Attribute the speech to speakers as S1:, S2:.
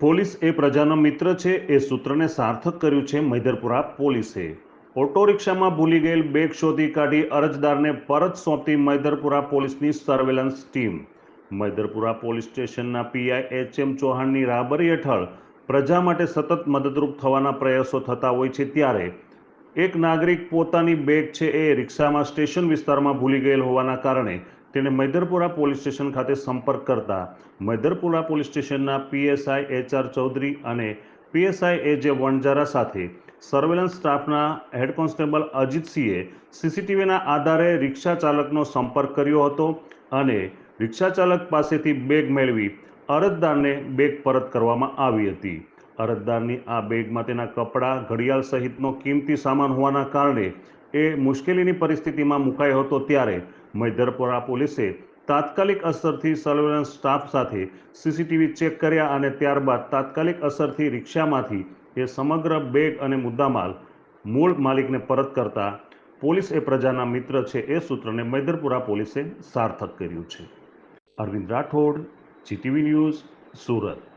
S1: Police એ પ્રજાનો મિત્ર છે, એ સૂત્રને સાર્થક કર્યું છે મૈદરપુરા પોલીસે. ઓટો રિક્ષામાં ભૂલી ગયેલ બેગ શોધી કાઢી અરજદારને પરત સોંપતી મૈદરપુરા પોલીસની સર્વેલન્સ ટીમ. મૈદરપુરા પોલીસ સ્ટેશનના પીઆઈ એચ એમ ચૌહાણની રાહબરી હેઠળ પ્રજા માટે સતત મદદરૂપ થવાના પ્રયાસો થતા હોય છે ત્યારે એક નાગરિક પોતાની બેગ છે એ રિક્ષામાં સ્ટેશન વિસ્તારમાં ભૂલી ગયેલ હોવાના કારણે તેણે મૈદરપુરા પોલીસ સ્ટેશન ખાતે સંપર્ક કરતા મૈદરપુરા પોલીસ સ્ટેશનના પીએસઆઈ એચ આર ચૌધરી અને પીએસઆઈ એ જે વણજારા સાથે સર્વેલન્સ સ્ટાફના હેડ કોન્સ્ટેબલ અજીતસિંહે સીસીટીવીના આધારે રિક્ષા ચાલકનો સંપર્ક કર્યો હતો અને રિક્ષા ચાલક પાસેથી બેગ મેળવી અરજદારને બેગ પરત કરવામાં આવી હતી. અરજદારની આ બેગમાં તેના કપડાં, ઘડિયાળ સહિતનો કિંમતી સામાન હોવાના કારણે એ મુશ્કેલીની પરિસ્થિતિમાં મુકાયો હતો ત્યારે મૈદરપુરા પોલીસે તાત્કાલિક અસરથી સર્વેલન્સ સ્ટાફ સાથે સીસીટીવી ચેક કર્યા અને ત્યારબાદ તાત્કાલિક અસરથી રિક્ષામાંથી એ સમગ્ર બેગ અને મુદ્દામાલ મૂળ માલિકને પરત કરતા પોલીસ એ પ્રજાના મિત્ર છે એ સૂત્રને મૈદરપુરા પોલીસે સાર્થક કર્યું છે. Arvind Rathod GTV news, Surat.